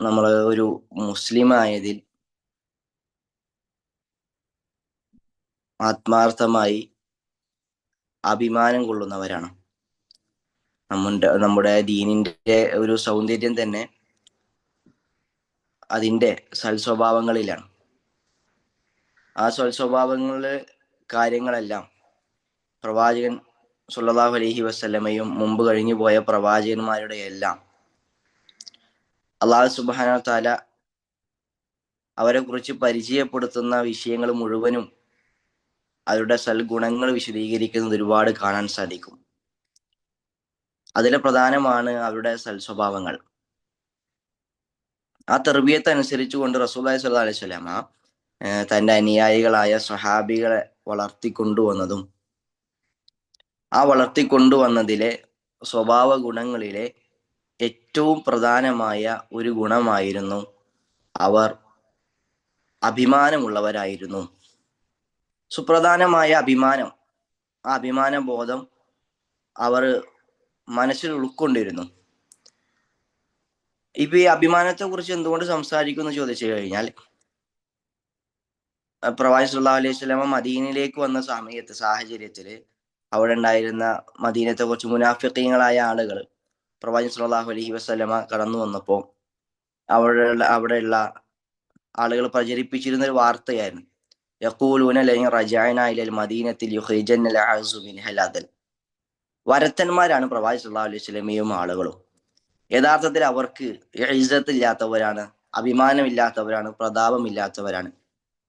നമ്മൾ ഒരു മുസ്ലിം ആയതിൽ ആത്മാർത്ഥമായി അഭിമാനം കൊള്ളുന്നവരാണ്. നമ്മുടെ നമ്മുടെ ദീനിന്റെ ഒരു സൗന്ദര്യം തന്നെ അതിന്റെ സൽസ്വഭാവങ്ങളിലാണ്. ആ സൽസ്വഭാവങ്ങളിലെ കാര്യങ്ങളെല്ലാം പ്രവാചകൻ സുല്ലാഹു അലഹി വസ്ലമയും മുമ്പ് കഴിഞ്ഞു പോയ പ്രവാചകന്മാരുടെ എല്ലാം അള്ളാഹു സുബാന താല അവരെ കുറിച്ച് പരിചയപ്പെടുത്തുന്ന വിഷയങ്ങൾ മുഴുവനും അവരുടെ സൽഗുണങ്ങൾ വിശദീകരിക്കുന്നത് ഒരുപാട് കാണാൻ സാധിക്കും. അതിലെ പ്രധാനമാണ് അവരുടെ സൽസ്വഭാവങ്ങൾ. ആ തെർബിയത്ത് അനുസരിച്ചുകൊണ്ട് റസൂല്ലായി സ്വല്ലാ അലൈഹി സ്വലാമ തന്റെ അനുയായികളായ സഹാബികളെ വളർത്തിക്കൊണ്ടുവന്നതും ആ വളർത്തിക്കൊണ്ടുവന്നതിലെ സ്വഭാവ ഗുണങ്ങളിലെ ഏറ്റവും പ്രധാനമായ ഒരു ഗുണമായിരുന്നു അവർ അഭിമാനമുള്ളവരായിരുന്നു. സുപ്രധാനമായ അഭിമാനം ആ അഭിമാന ബോധം അവർ മനസ്സിൽ ഉൾക്കൊണ്ടിരുന്നു. ഇപ്പൊ ഈ അഭിമാനത്തെ കുറിച്ച് എന്തുകൊണ്ട് സംസാരിക്കുന്നു ചോദിച്ചു കഴിഞ്ഞാൽ പ്രവാചി സുല്ലാ അലൈഹി സ്വലാമ മദീനയിലേക്ക് വന്ന സമയത്ത് സാഹചര്യത്തിൽ അവിടെ ഉണ്ടായിരുന്ന മദീനത്തെ കുറിച്ച് മുനാഫിക്കങ്ങളായ ആളുകൾ പ്രവാചി സ്വല്ലല്ലാഹു അലൈഹി വസ്ലമ കടന്നു വന്നപ്പോൾ അവിടെ അവിടെയുള്ള ആളുകൾ പ്രചരിപ്പിച്ചിരുന്ന ഒരു വാർത്തയായിരുന്നു. യക്കൂലൂന ലൈൻ റജായന ഇലൽ മദീനത്തിൽ അദൽ വരത്തന്മാരാണ് പ്രവാചി സ്വല്ലല്ലാഹു അലൈഹി വസല്ലമയും ആളുകളും. യഥാർത്ഥത്തിൽ അവർക്ക് ഇല്ലാത്തവരാണ് അഭിമാനമില്ലാത്തവരാണ് പ്രതാപമില്ലാത്തവരാണ്.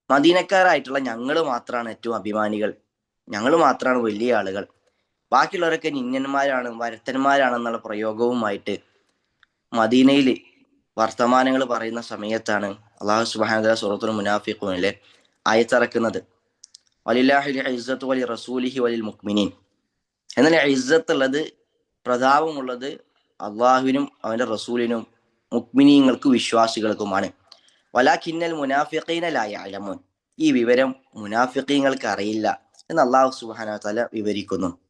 മദീനക്കാരായിട്ടുള്ള ഞങ്ങൾ മാത്രമാണ് ഏറ്റവും അഭിമാനികൾ. ഞങ്ങൾ മാത്രമാണ് വലിയ ആളുകൾ. ബാക്കിയുള്ളവരൊക്കെ നിന്യന്മാരാണ് വരത്തന്മാരാണെന്നുള്ള പ്രയോഗവുമായിട്ട് മദീനയിൽ വർത്തമാനങ്ങൾ പറയുന്ന സമയത്താണ് അള്ളാഹു സുബാന സുറത്തുൽ മുനാഫിഖുനിലെ അയച്ചിറക്കുന്നത് വലില്ലാഹി ഇസ്സത്ത് വലി റസൂലിഹി വലിൽ മുക്മിനീൻ എന്നാൽ ഇസ്സത്ത് ഉള്ളത് പ്രതാപമുള്ളത് അള്ളാഹുവിനും അവന്റെ റസൂലിനും മുക്മിനീങ്ങൾക്ക് വിശ്വാസികൾക്കുമാണ്. വലാഖിന്നൽ മുനാഫിഖീനലായ അലമോൻ ഈ വിവരം മുനാഫിഖീങ്ങൾക്ക് അറിയില്ല എന്ന് അള്ളാഹു സുബാന തല വിവരിക്കുന്നു.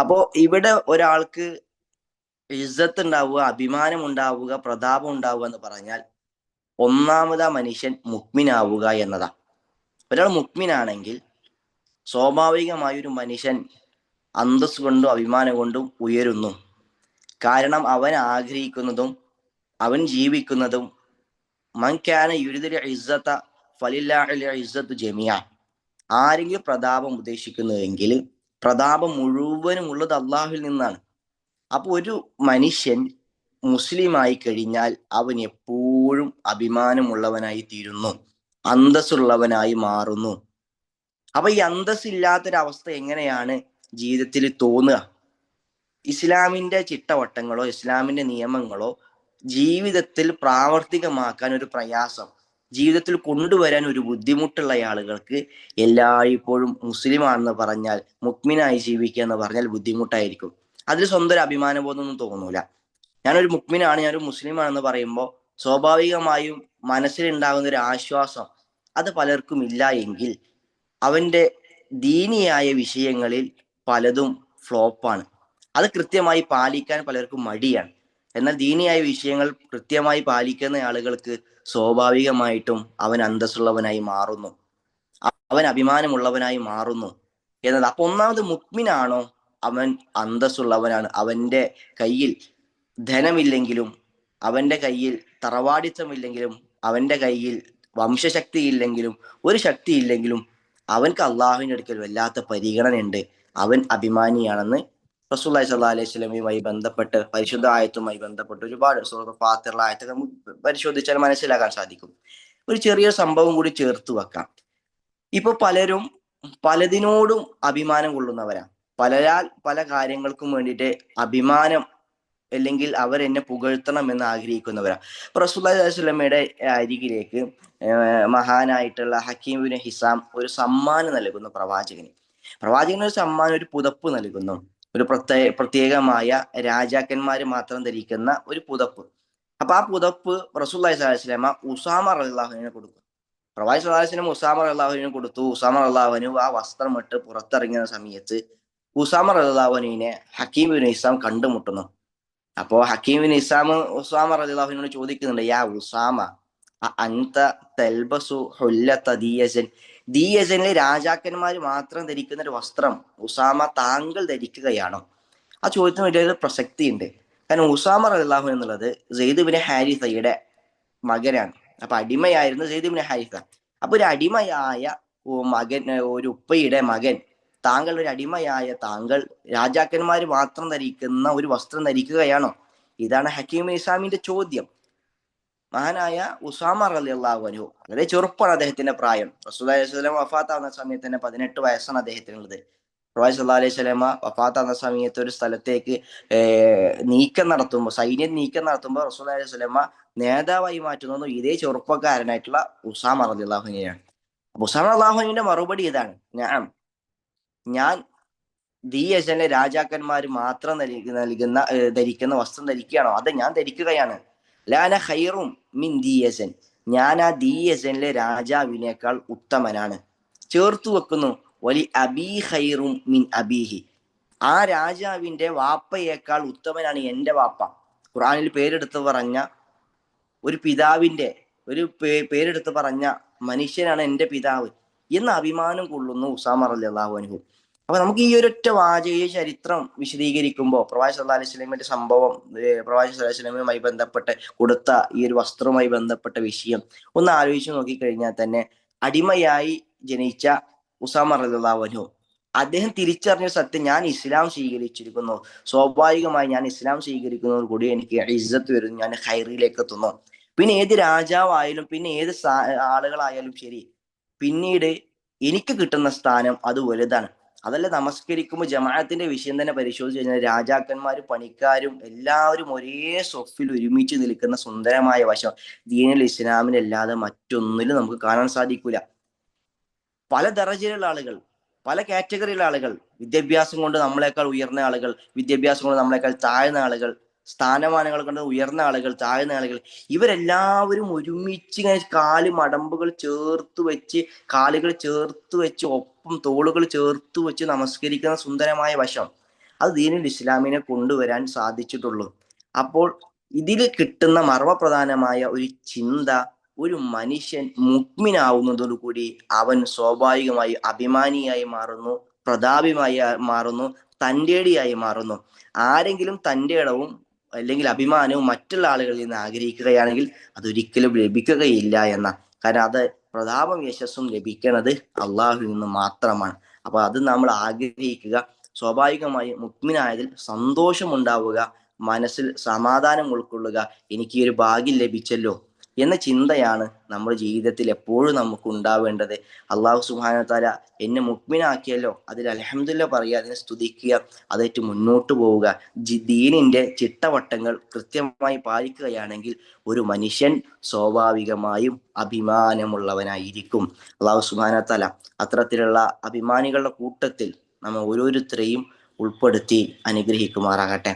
അപ്പോ ഇവിടെ ഒരാൾക്ക് ഇജ്ജത്ത് ഉണ്ടാവുക അഭിമാനം ഉണ്ടാവുക പ്രതാപം ഉണ്ടാവുക എന്ന് പറഞ്ഞാൽ ഒന്നാമത് ആ മനുഷ്യൻ മുക്മിനാവുക എന്നതാ. ഒരാൾ മുക്മിനാണെങ്കിൽ സ്വാഭാവികമായ ഒരു മനുഷ്യൻ അന്തസ് കൊണ്ടും അഭിമാനം കൊണ്ടും ഉയരുന്നു. കാരണം അവൻ ആഗ്രഹിക്കുന്നതും അവൻ ജീവിക്കുന്നതും മൻകാന യുരിദിൽ ഇസ്സത്ത ഫലില്ലാഹിലെ ഇസ്സത്ത് ജമിയ ആരെങ്കിലും പ്രതാപം ഉദ്ദേശിക്കുന്നുവെങ്കിൽ പ്രതാപം മുഴുവനും ഉള്ളത് അള്ളാഹുവിൽ നിന്നാണ്. അപ്പോൾ ഒരു മനുഷ്യൻ മുസ്ലിമായി കഴിഞ്ഞാൽ അവൻ എപ്പോഴും അഭിമാനമുള്ളവനായി തീരുന്നു അന്തസ്സുള്ളവനായി മാറുന്നു. അപ്പൊ ഈ അന്തസ്സില്ലാത്തൊരവസ്ഥ എങ്ങനെയാണ് ജീവിതത്തിൽ തോന്നുക? ഇസ്ലാമിന്റെ ചിട്ടവട്ടങ്ങളോ ഇസ്ലാമിന്റെ നിയമങ്ങളോ ജീവിതത്തിൽ പ്രാവർത്തികമാക്കാൻ ഒരു പ്രയാസം. ജീവിതത്തിൽ കൊണ്ടുവരാൻ ഒരു ബുദ്ധിമുട്ടുള്ള ആളുകൾക്ക് എല്ലായ്പ്പോഴും മുസ്ലിം ആണെന്ന് പറഞ്ഞാൽ മുക്മിനായി ജീവിക്കുക എന്ന് പറഞ്ഞാൽ ബുദ്ധിമുട്ടായിരിക്കും. അതിൽ സ്വന്തം ഒരു അഭിമാനബോധമൊന്നും തോന്നൂല. ഞാനൊരു മുക്മിനാണ് ഞാനൊരു മുസ്ലിമാണെന്ന് പറയുമ്പോൾ സ്വാഭാവികമായും മനസ്സിലുണ്ടാകുന്ന ഒരു ആശ്വാസം അത് പലർക്കും ഇല്ല എങ്കിൽ അവന്റെ ദീനിയായ വിഷയങ്ങളിൽ പലതും ഫ്ലോപ്പാണ്. അത് കൃത്യമായി പാലിക്കാൻ പലർക്കും മടിയാണ്. എന്നാൽ ദീനിയായ വിഷയങ്ങൾ കൃത്യമായി പാലിക്കുന്ന ആളുകൾക്ക് സ്വാഭാവികമായിട്ടും അവൻ അന്തസ്സുള്ളവനായി മാറുന്നു. അവൻ അഭിമാനമുള്ളവനായി മാറുന്നു എന്നത്. അപ്പൊ ഒന്നാമത് മുക്മിനാണോ അവൻ അന്തസ്സുള്ളവനാണ്. അവന്റെ കയ്യിൽ ധനമില്ലെങ്കിലും അവന്റെ കയ്യിൽ തറവാടിത്തമില്ലെങ്കിലും അവന്റെ കയ്യിൽ വംശശക്തി ഇല്ലെങ്കിലും ഒരു ശക്തി ഇല്ലെങ്കിലും അവൻക്ക് അള്ളാഹുവിന്റെ അടുക്കൽ വല്ലാത്ത പരിഗണനയുണ്ട്. അവൻ അഭിമാനിയാണെന്ന് റസൂല്ലായി സല്ലാ അലൈഹി സ്വലമയുമായി ബന്ധപ്പെട്ട് പരിശുദ്ധ ആയത്തുമായി ബന്ധപ്പെട്ട് ഒരുപാട് സുഹൃത്ത് ഫാത്തിറുള്ള ആയത്തൊക്കെ പരിശോധിച്ചാൽ മനസ്സിലാക്കാൻ സാധിക്കും. ഒരു ചെറിയ സംഭവം കൂടി ചേർത്ത് വെക്കാം. ഇപ്പൊ പലരും പലതിനോടും അഭിമാനം കൊള്ളുന്നവരാ പലരാൽ പല കാര്യങ്ങൾക്കും വേണ്ടിയിട്ട് അഭിമാനം അല്ലെങ്കിൽ അവർ എന്നെ പുകഴ്ത്തണം എന്ന് ആഗ്രഹിക്കുന്നവരാ റസൂല്ലയുടെ അരികിലേക്ക് മഹാനായിട്ടുള്ള ഹക്കീമിന് ഹിസാം ഒരു സമ്മാനം നൽകുന്നു പ്രവാചകന്. പ്രവാചകന് ഒരു സമ്മാനം ഒരു പുതപ്പ് നൽകുന്നു. ഒരു പ്രത്യേക പ്രത്യേകമായ രാജാക്കന്മാർ മാത്രം ധരിക്കുന്ന ഒരു പുതപ്പ്. അപ്പൊ ആ പുതപ്പ് റസൂല്ലായി സ്വലാസ്ലാമ ഉസാമ അള്ളാഹുവിനെ കൊടുക്കും പ്രവാചി സ്വലാസ്ലം ഉസാമ അള്ളാഹുവിനെ കൊടുത്തു. ഉസാമ അള്ളാഹുവിന് ആ വസ്ത്രം ഇട്ട് പുറത്തിറങ്ങിയ സമയത്ത് ഉസാമ ഹക്കീം ബിൻ ഇസ്ലാം കണ്ടുമുട്ടുന്നു. അപ്പോ ഹക്കീമിന് ഇസ്ലാം ഉസാമ അള്ളാഹുവിനോട് ചോദിക്കുന്നുണ്ട് യാ ഉസാമ അ- തെൽബസു ഹുല്ലത്ത ദിയസൻ ദിയസനിലെ രാജാക്കന്മാർ മാത്രം ധരിക്കുന്ന ഒരു വസ്ത്രം ഉസാമ താങ്കൾ ധരിക്കുകയാണോ. ആ ചോദ്യത്തിന് വലിയൊരു പ്രസക്തി ഉണ്ട് കാരണം ഉസാമ അള്ളാഹു എന്നുള്ളത് ജെയ്ദുബിന് ഹാരിസയുടെ മകനാണ്. അപ്പൊ അടിമയായിരുന്നു ജെയ്ദുബിന് ഹാരിസ. അപ്പൊ ഒരു അടിമയായ മകൻ ഒരു ഉപ്പയുടെ മകൻ താങ്കൾ ഒരു അടിമയായ താങ്കൾ രാജാക്കന്മാർ മാത്രം ധരിക്കുന്ന ഒരു വസ്ത്രം ധരിക്കുകയാണോ? ഇതാണ് ഹക്കീം ഇസ്ലാമിന്റെ ചോദ്യം. മഹാനായ ഉസാമ അലി അള്ളാഹു അനു വളരെ ചെറുപ്പമാണ് അദ്ദേഹത്തിന്റെ പ്രായം. സ്വലം വഫാത്താവുന്ന സമയത്ത് തന്നെ പതിനെട്ട് വയസ്സാണ് അദ്ദേഹത്തിനുള്ളത് പ്രവാസ് അല്ലാ അലൈഹി സ്വലമ വഫാത്താവുന്ന സമയത്ത് ഒരു സ്ഥലത്തേക്ക് നീക്കം നടത്തുമ്പോൾ സൈന്യം നീക്കം നടത്തുമ്പോൾ റസൂൽ അലൈഹി സ്വലമ നേതാവായി മാറ്റുന്നു ഇതേ ചെറുപ്പക്കാരനായിട്ടുള്ള ഉസാമ അലി അള്ളാഹുനെയാണ് അപ്പൊ ഉസാമ അള്ളാഹുനുവിന്റെ മറുപടി ഇതാണ്. ഞാൻ ഞാൻ ദിയജനിലെ രാജാക്കന്മാർ മാത്രം നൽകുന്ന ധരിക്കുന്ന വസ്ത്രം ധരിക്കുകയാണോ? അത് ഞാൻ ധരിക്കുകയാണ്. ലാന ഹൈറും മിൻ ദിയസൻ ഞാൻ ആ ദിയസനിലെ രാജാവിനേക്കാൾ ഉത്തമനാണ്. ചേർത്തു വെക്കുന്നു. വലി അബി ഹൈറും മിൻ അബീഹി. ആ രാജാവിന്റെ വാപ്പയേക്കാൾ ഉത്തമനാണ് എന്റെ വാപ്പ. ഖുറാനിൽ പേരെടുത്ത് പറഞ്ഞ ഒരു പിതാവിന്റെ ഒരു പേ- പേരെടുത്ത് പറഞ്ഞ മനുഷ്യനാണ് എന്റെ പിതാവ്. എന്ന് അഭിമാനം കൊള്ളുന്നു ഉസാമർ അലി അള്ളാഹു അനുഹു അപ്പൊ നമുക്ക് ഈ ഒരൊറ്റ വാചക ചരിത്രം വിശദീകരിക്കുമ്പോൾ പ്രവാചി സല്ലാ അലൈഹി സ്വലമിന്റെ സംഭവം പ്രവാചി സല്ലാ സ്വലമിയുമായി ബന്ധപ്പെട്ട് കൊടുത്ത ഈ ഒരു വസ്ത്രവുമായി ബന്ധപ്പെട്ട വിഷയം ഒന്ന് ആലോചിച്ച് നോക്കിക്കഴിഞ്ഞാൽ തന്നെ അടിമയായി ജനിച്ച ഉസാമ അൻഹു അദ്ദേഹം തിരിച്ചറിഞ്ഞ സത്യം ഞാൻ ഇസ്ലാം സ്വീകരിച്ചിരിക്കുന്നു. സ്വാഭാവികമായി ഞാൻ ഇസ്ലാം സ്വീകരിക്കുന്നതോട് കൂടി എനിക്ക് ഇജ്ജത്ത് വരുന്നു ഞാൻ ഹൈറിയിലേക്ക് എത്തുന്നു. പിന്നെ ഏത് രാജാവായാലും പിന്നെ ഏത് ആളുകളായാലും ശരി പിന്നീട് എനിക്ക് കിട്ടുന്ന സ്ഥാനം അത് വലുതാണ്. അതല്ല നമസ്കരിക്കുമ്പോൾ ജമാഅത്തിന്റെ വിഷയം തന്നെ പരിശോധിച്ച് കഴിഞ്ഞാൽ രാജാക്കന്മാരും പണിക്കാരും എല്ലാവരും ഒരേ സ്വഫിൽ ഒരുമിച്ച് നിൽക്കുന്ന സുന്ദരമായ വശം ദീനിൽ ഇസ്ലാമിലല്ലാതെ മറ്റൊന്നിലും നമുക്ക് കാണാൻ സാധിക്കൂല. പല ദറജയിലുള്ള ആളുകൾ പല കാറ്റഗറിയിലുള്ള ആളുകൾ വിദ്യാഭ്യാസം കൊണ്ട് നമ്മളെക്കാൾ ഉയർന്ന ആളുകൾ വിദ്യാഭ്യാസം കൊണ്ട് നമ്മളെക്കാൾ താഴ്ന്ന ആളുകൾ സ്ഥാനമാനങ്ങൾ കണ്ടത് ഉയർന്ന ആളുകൾ താഴ്ന്ന ആളുകൾ ഇവരെല്ലാവരും ഒരുമിച്ച് ഇങ്ങനെ കാൽ മടമ്പുകൾ ചേർത്ത് വെച്ച് കാലുകൾ ചേർത്ത് വെച്ച് ഒപ്പം തോളുകൾ ചേർത്ത് വെച്ച് നമസ്കരിക്കുന്ന സുന്ദരമായ വശം അത് ദീനുൽ ഇസ്ലാമിനെ കൊണ്ടുവരാൻ സാധിച്ചിട്ടുള്ളൂ. അപ്പോൾ ഇതിൽ കിട്ടുന്ന മർമ്മപ്രധാനമായ ഒരു ചിന്ത ഒരു മനുഷ്യൻ മുക്മിനാവുന്നതോടുകൂടി അവൻ സ്വാഭാവികമായി അഭിമാനിയായി മാറുന്നു പ്രതാപിമായി മാറുന്നു തന്റെടിയായി മാറുന്നു. ആരെങ്കിലും തന്റെ ഇടവും അല്ലെങ്കിൽ അഭിമാനവും മറ്റുള്ള ആളുകളിൽ നിന്ന് ആഗ്രഹിക്കുകയാണെങ്കിൽ അതൊരിക്കലും ലഭിക്കുകയില്ല എന്ന കാരണം അത് പ്രതാപം യശസ്സും ലഭിക്കുന്നത് അള്ളാഹുവിൽ നിന്ന് മാത്രമാണ്. അപ്പൊ അത് നമ്മൾ ആഗ്രഹിക്കുക സ്വാഭാവികമായി മുക്മിനായതിൽ സന്തോഷമുണ്ടാവുക മനസ്സിൽ സമാധാനം ഉൾക്കൊള്ളുക എനിക്ക് ഒരു ഭാഗ്യം ലഭിച്ചല്ലോ എന്ന ചിന്തയാണ് നമ്മുടെ ജീവിതത്തിൽ എപ്പോഴും നമുക്ക് ഉണ്ടാവേണ്ടത് അള്ളാഹു സുഹാന താല എന്നെ മുക്മിനാക്കിയല്ലോ അതിൽ അലഹമില്ല പറയുക അതിനെ സ്തുതിക്കുക അതേറ്റ് മുന്നോട്ട് പോവുക. ദീനിന്റെ ചിട്ടവട്ടങ്ങൾ കൃത്യമായി പാലിക്കുകയാണെങ്കിൽ ഒരു മനുഷ്യൻ സ്വാഭാവികമായും അഭിമാനമുള്ളവനായിരിക്കും. അള്ളാഹു സുഹാന താല അത്തരത്തിലുള്ള അഭിമാനികളുടെ കൂട്ടത്തിൽ നമ്മൾ ഓരോരുത്തരെയും ഉൾപ്പെടുത്തി അനുഗ്രഹിക്കുമാറാകട്ടെ.